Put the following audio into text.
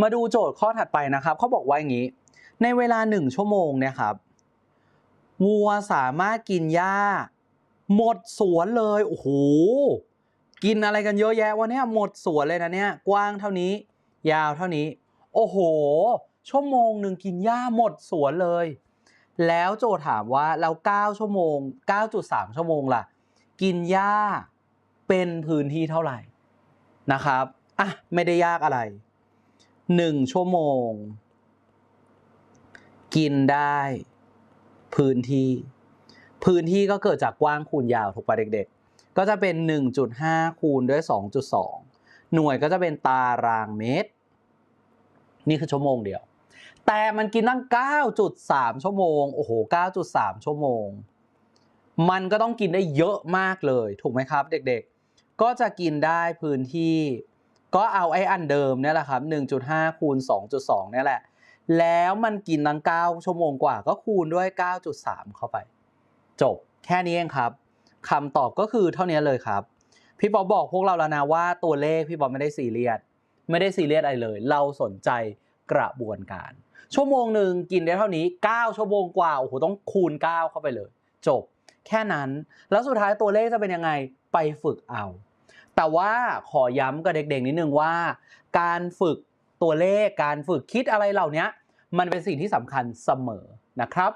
มาดูโจทย์ข้อถัดไปนะครับเขาบอกว่าอย่างนี้ ในเวลาหนึ่งชั่วโมงเนี่ยครับวัวสามารถกินหญ้า หมดสวนเลยโอ้โหกินอะไรกันเยอะแยะวะเนี่ยหมดสวนเลยนะเนี่ยกว้างเท่านี้ ยาวเท่านี้ โอ้โห ชั่วโมงหนึ่งกินหญ้าหมดสวนเลย แล้วโจถามว่าแล้ว9ชั่วโมง 9.3 ชั่วโมงล่ะ กินหญ้าเป็นพื้นที่เท่าไหร่นะครับอะไม่ได้ยากอะไร 1ชั่วโมง กินได้พื้นที่ พื้นที่ก็เกิดจากกว้างคูณยาวถูกปะเด็กๆ ก็จะเป็น 1.5 คูณด้วย 2.2 หน่วยก็จะเป็นตารางเมตร นี่คือชั่วโมงเดียว แต่มันกินตั้ง 9.3 ชั่วโมง โอ้โห 9.3 ชั่วโมง มันก็ต้องกินได้เยอะมากเลย ถูกไหมครับ เด็กๆ ก็จะกินได้พื้นที่ ก็เอาไอ้อันเดิมเนี่ยแหละครับ 1.5 คูณ 2.2เนี่ยแหละ แล้วมันกินตั้ง 9 ชั่วโมงกว่าก็คูณด้วย 9.3 เข้าไป จบแค่นี้เองครับคำตอบก็คือเท่านี้เลยครับ พี่ป๊อบบอกพวกเราแล้วนะว่าตัวเลขพี่ป๊อบไม่ได้ซีเรียสไม่ได้ซีเรียสอะไรเลย เราสนใจกระบวนการ ชั่วโมงหนึ่งกินได้เท่านี้ 9 ชั่วโมงกว่าโอ้โหต้องคูณ 9 เข้าไปเลย จบ แค่นั้นแล้วสุดท้ายตัวเลขจะเป็นยังไงไปฝึกเอา แต่ว่าขอย้ำกับเด็กๆนิดนึงว่า การฝึกตัวเลขการฝึกคิดอะไรเหล่านี้มันเป็นสิ่งที่สำคัญเสมอนะครับ